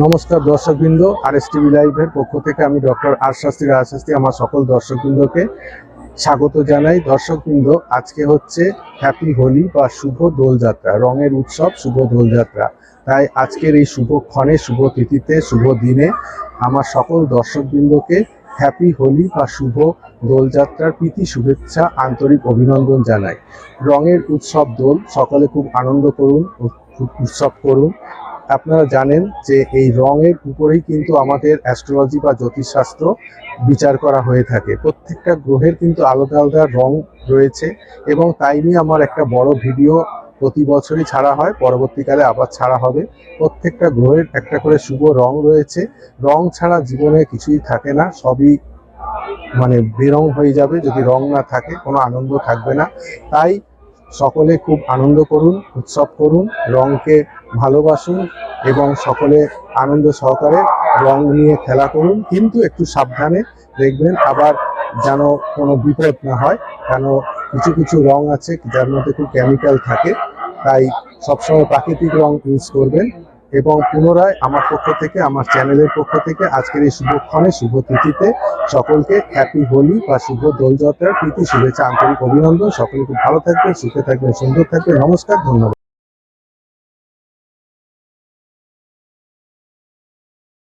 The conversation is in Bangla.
নমস্কার দর্শকবৃন্দ আর এস টিভি লাইভের পক্ষ থেকে আমি ডক্টর আর শাস্ত্রী আমার সকল দর্শকবৃন্দকে স্বাগত জানাই। দর্শকবৃন্দ, আজকে হচ্ছে হ্যাপি হোলি বা শুভ দোলযাত্রা, রঙের উৎসব, শুভ দোলযাত্রা। তাই আজকের এই শুভক্ষণে শুভ তিথিতে, শুভ দিনে আমার সকল দর্শকবৃন্দকে হ্যাপি হোলি বা শুভ দোলযাত্রার প্রীতি, শুভেচ্ছা, আন্তরিক অভিনন্দন জানাই। রঙের উৎসব দোল, সকলে খুব আনন্দ করুন, উৎসব করুন। আপনারা জানেন যে এই রঙের উপরেই কিন্তু আমাদের অ্যাস্ট্রোলজি বা জ্যোতিষশাস্ত্র বিচার করা হয়ে থাকে। প্রত্যেকটা গ্রহের কিন্তু আলাদা আলাদা রং রয়েছে এবং তাই নিয়ে আমার একটা বড় ভিডিও প্রতি বছরই ছাড়া হয়, পরবর্তীকালে আবার ছাড়া হবে। প্রত্যেকটা গ্রহের একটা করে শুভ রং রয়েছে। রং ছাড়া জীবনে কিছুই থাকে না, সবই মানে বেরং হয়ে যাবে, যদি রং না থাকে কোনো আনন্দ থাকবে না। তাই সকলে খুব আনন্দ করুন, উৎসব করুন, রংকে ভালোবাসুন এবং সকলে আনন্দ সহকারে রং নিয়ে খেলা করুন। কিন্তু একটু সাবধানে দেখবেন আবার যেন কোনো বিপদ না হয়, কেন কিছু কিছু রং আছে যার মধ্যে খুব কেমিক্যাল থাকে, তাই সবসময় প্রাকৃতিক রং ইউজ করবেন এবং পুনরায় আমার পক্ষ থেকে, আমার চ্যানেলের পক্ষ থেকে আজকের এই শুভক্ষণে, শুভ তিথিতে সকলকে হ্যাপি হোলি বা শুভ দোলযাত্রার প্রীতি, শুভেচ্ছা, আন্তরিক অভিনন্দন। সকলে খুব ভালো থাকবেন, সুখে থাকবেন, সুন্দর থাকবেন। নমস্কার, ধন্যবাদ।